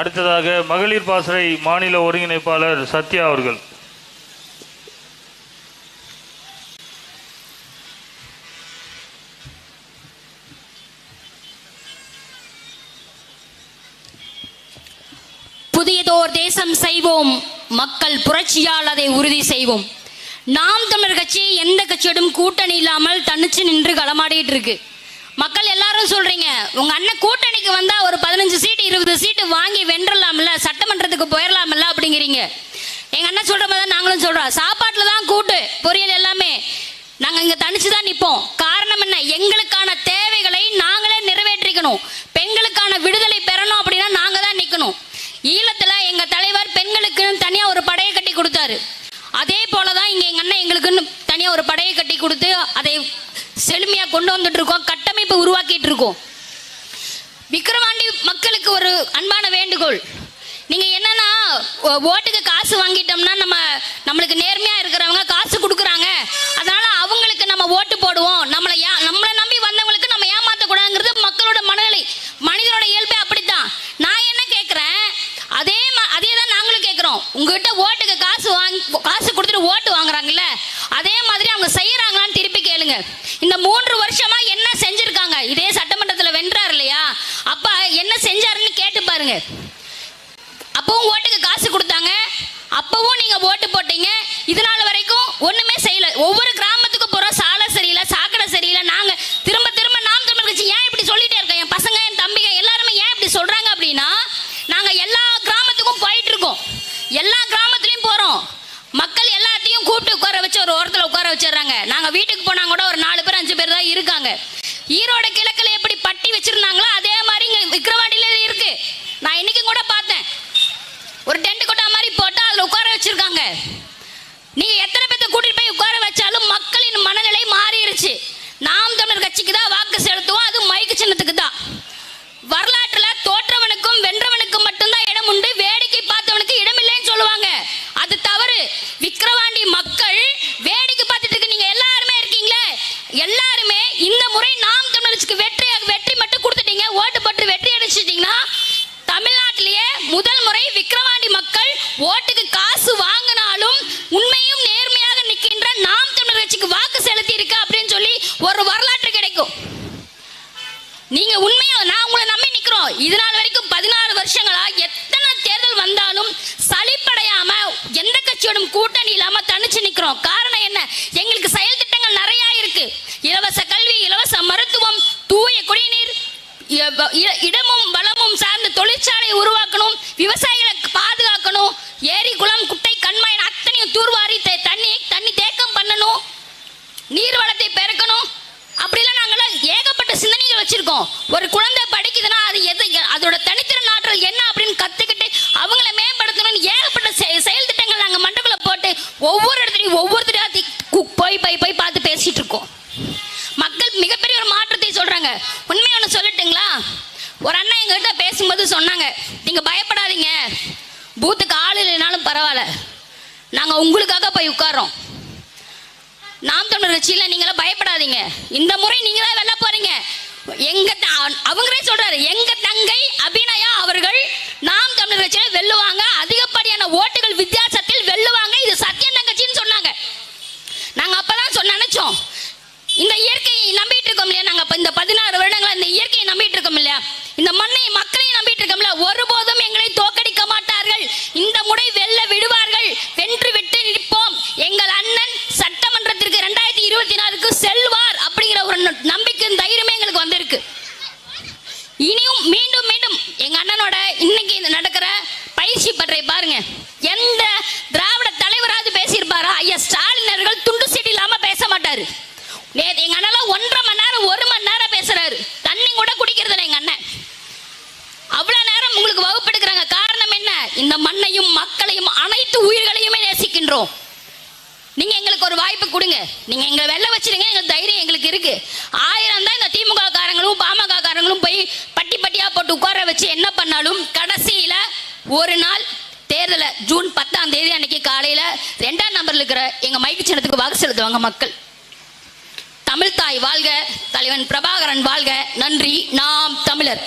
அடுத்ததாக மகளிர் பாசறை மாநில ஒருங்கிணைப்பாளர் சத்யா அவர்கள். புதியதோர் தேசம் செய்வோம் மக்கள் புரட்சியால் அதை உறுதி செய்வோம். நாம் தமிழர் கட்சி எந்த கட்சியோடும் கூட்டணி இல்லாமல் தனிச்சு நின்று களமாடிட்டு இருக்கு. மக்கள் எல்லாரும் சொல்றீங்க உங்க அண்ணன் கூட்டணிக்கு வந்தா ஒரு சீட்டு வாங்கி வென்றலாம்ல சட்டமன்றத்துக்கு போயிடலாம்ல அப்படிங்கிறீங்க. எங்க அண்ணன் சொல்ற மாதிரி தான் நாங்களும் சொல்றோம். சாப்பாட்டில் தான் கூட்டு பொரியல் எல்லாமே. நாங்க இங்க தனிச்சு தான் நிற்போம் காரணம் என்ன? எங்களுக்கான தேவைகளை நாங்களே நிறைவேற்றிக்கணும். பெண்களுக்கான விடுதலை பெறணும் அப்படின்னா நாங்க தான் நிற்கணும் ஈழத்துல எங்க தலைவர் பெண்களுக்கு தனியா ஒரு படையை கட்டி கொடுத்தாரு. அதே போலதான் இங்க எங்க அண்ணன் எங்களுக்குன்னு தனியா ஒரு படையை கட்டி கொடுத்து அதை செழுமையா கொண்டு வந்துட்டு இருக்கோம் கட்டமைப்பு உருவாக்கிட்டு இருக்கோம். விக்கிரவாண்டி மக்களுக்கு ஒரு அன்பான வேண்டுகோள். நீங்க என்னன்னா ஓட்டுக்கு காசு வாங்கிட்டோம்னா நம்ம நம்மளுக்கு நேர்மையா இருக்கிறவங்க காசு கொடுக்குறாங்க. அதனால அவங்களுக்கு நம்ம ஓட்டு போடுவோம். நம்மளை ஏ நம்மளை நம்பி வந்தவங்களுக்கு நம்ம ஏமாத்த கூடாதுங்கிறது மக்களோட மனநிலை. மனிதனோட இயல்பே அப்படித்தான். நான் என்ன கேட்குறேன் அதே அதே தான் நாங்களும் கேட்குறோம் உங்ககிட்ட ஓட்டுக்கு காசு வாங்கி காசு கொடுத்துட்டு ஓட்டு வாங்குறாங்கல்ல அதே மாதிரி அவங்க செய்யறாங்களான்னு திருப்பி கேளுங்க. இந்த மூன்று வருஷமா என்ன கேட்டு அப்பவும் ஓட்டுக்கு காசு கொடுத்தாங்க. அப்பவும் நீங்க ஓட்டு போட்டீங்க. இது நாள் வரைக்கும் ஒண்ணுமே செய்யல. ஒவ்வொரு கிராமத்துக்கும் போகிறோம் சாலை சரியில்லை சாக்கடை சரியில்லை. நாங்க திரும்ப திரும்ப நாம் திரும்ப கட்சி ஏன் இப்படி சொல்லிட்டே இருக்கோம்? என் பசங்க என் தம்பிங்க எல்லாருமே ஏன் இப்படி சொல்றாங்க அப்படின்னா நாங்க எல்லா கிராமத்துக்கும் போயிட்டு இருக்கோம். எல்லா கிராமத்துலயும் போறோம். மக்கள் எல்லாத்தையும் கூப்பிட்டு உட்கார வச்சு ஒரு ஓரத்தில் உட்கார வச்சிடுறாங்க. நாங்கள் வீட்டுக்கு போனால் கூட ஒரு நாலு பேர் அஞ்சு பேர் தான் இருக்காங்க. ஈரோட கிழக்கில் எப்படி பட்டி வச்சிருந்தாங்களோ அதே மாதிரி இங்க விக்கிரவாண்டியில இருக்கு நான் இன்னைக்கு கூட பார்த்தேன் ஒரு டென்ட் கொட்டா மாதிரி போட்டு அதுல உட்கார வச்சிருக்காங்க. நீங்க எத்தனை பேர்த்த கூட்டிட்டு போய் உட்கார வச்சாலும் மக்களின் மனநிலை மாறிடுச்சு நாம் தமிழர் கட்சிக்கு தான் வாக்கு செலுத்துவோம் அது மைக்கு சின்னத்துக்கு தான். வரலாற்றுல தோற்றவனுக்கும் வென்றவனுக்கும் மட்டும்தான் இடம் உண்டு வேடிக்கை பார்த்தவனுக்கு இடம் இல்லைன்னு சொல்லுவாங்க. அது தவறு. விக்கிரவாண்டி மக்கள் வேடிக்கை பார்த்துட்டு இருக்கு நீங்க எல்லாருமே இருக்கீங்களே? எல்லாருமே இந்த முறை நாம் தமிழருக்கு வெற்றி வெற்றி மட்டும் கொடுத்துட்டீங்க ஓட்டு போட்டு வெற்றி அடிச்சிட்டீங்கன்னா தமிழ்நாட்டிலேயே முதல் முறை விக்கிரவாண்டி மக்கள் ஓட்டுக்கு காசு வாங்கினாலும் உண்மையும் நேர்மையாக நிற்கின்ற நாம் தமிழர் கட்சிக்கு வாக்கு செலுத்தி இருக்கு அப்படின்னு சொல்லி ஒரு வரலாற்று கிடைக்கும். நீங்க உண்மையா நான் உங்களை நம்பி நிக்கிறோம். இது நாள் வரைக்கும் பதினாறு வருஷங்களா எத்தனை தேர்தல் வந்தாலும் சளிப்படையாம எந்த கட்சியோடும் கூட்டணி இல்லாம தனிச்சு நிக்கிறோம். காரணம் என்ன? எங்களுக்கு செயல் திட்டங்கள் நிறைய இருக்கு. இலவச கல்வி இலவச மருத்துவம் தூய குடிநீர் இடமும் வளமும் சார்ந்த தொழிற்சாலை உருவாக்கணும் விவசாயிகளை பாதுகாக்கணும் ஏரி குளம் குட்டை கண்மாயின் அத்தனையும் தூர்வாரி இருக்கும். ஒரு குழந்தை படிக்குதுன்னா அது எது அதோட தனித்திறன் ஆற்றல் என்ன அப்படின்னு கத்துக்கிட்டு அவங்கள மேம்படுத்தணும்னு ஏகப்பட்ட செ- செயல் திட்டங்கள் நாங்கள் மண்டபத்துல போட்டு ஒவ்வொரு இடத்துலையும் ஒவ்வொருத்தரையா தி- போய் போய் போய் பார்த்து பேசிட்டு இருக்கோம். மக்கள் மிகப்பெரிய ஒரு மாற்றத்தை சொல்றாங்க. உண்மை ஒன்று சொல்லட்டுங்களா? ஒரு அண்ணன் எங்ககிட்ட பேசும்போது சொன்னாங்க நீங்க பயப்படாதீங்க. பூத்துக்கு ஆள் இல்லைனாலும் பரவாயில்ல. நாங்க உங்களுக்காக போய் உட்காரோம் நாம் தமிழர் கட்சியில நீங்களாம் பயப்படாதீங்க. இந்த முறை நீங்களே வெளில போறீங்க. எங்க அவங்களே சொல்றாரு எங்க தங்கை அபிநயா அவர்கள் நாம் தமிழர் கட்சியில வெல்லுவாங்க அதிகப்படியான ஓட்டுகள் வித்தியாசத்தில் வெல்லுவாங்க இது சத்தியம் தங்கச்சின்னு சொன்னாங்க. நாங்க அப்பதான் சொன்ன நினைச்சோம். இந்த இயற்கையை நம்பிட்டு இருக்கோம் இல்லையா? நாங்க இந்த பதினாறு வருடங்களா இந்த இயற்கையை நம்பிட்டு இருக்கோம் இல்லையா? இந்த மண்ணை மக்களையும் நம்பிட்டு இருக்கோம்ல? ஒருபோதும் எங்களை தோக்கடிக்க மாட்டார்கள். இந்த முறை வெல்ல விடுவார்கள். வென்று இனியும் மீண்டும் மீண்டும் எங்க அண்ணனோட இன்னைக்கு இந்த நடக்கிற பயிற்சி பற்றை பாருங்க. எந்த திராவிட தலைவராவது பேசியிருப்பாரா? ஐயா ஸ்டாலின் அவர்கள் துண்டு சீட்டு இல்லாம பேச மாட்டாரு. நேத்து எங்க அண்ணன் ஒன்றரை மணி நேரம் ஒரு மணி நேரம் பேசுறாரு. தண்ணி கூட குடிக்கிறது இல்லை எங்க அண்ணன். அவ்வளவு நேரம் உங்களுக்கு வகுப்பெடுக்கிறாங்க. காரணம் என்ன? இந்த மண்ணையும் மக்களையும் அனைத்து உயிர்களையுமே நேசிக்கின்றோம். நீங்க எங்களுக்கு ஒரு வாய்ப்பு கொடுங்க. நீங்க எங்களை வெளில வச்சிருங்க. எங்களுக்கு தைரியம் எங்களுக்கு இருக்கு. ஆயிரம் தான் இந்த திமுக காரங்களும் பாமக காரங்களும் போய் பட்டி பட்டியா போட்டு உட்கார வச்சு என்ன பண்ணாலும் கடைசியில ஒரு நாள் தேர்தலை ஜூன் பத்தாம் தேதி அன்னைக்கு காலையில் ரெண்டாம் நம்பரில் இருக்கிற எங்கள் மைக்கு சின்னத்துக்கு வாக்கு செலுத்துவாங்க மக்கள். தமிழ்தாய் வாழ்க தலைவன் பிரபாகரன் வாழ்க நன்றி நாம் தமிழர்.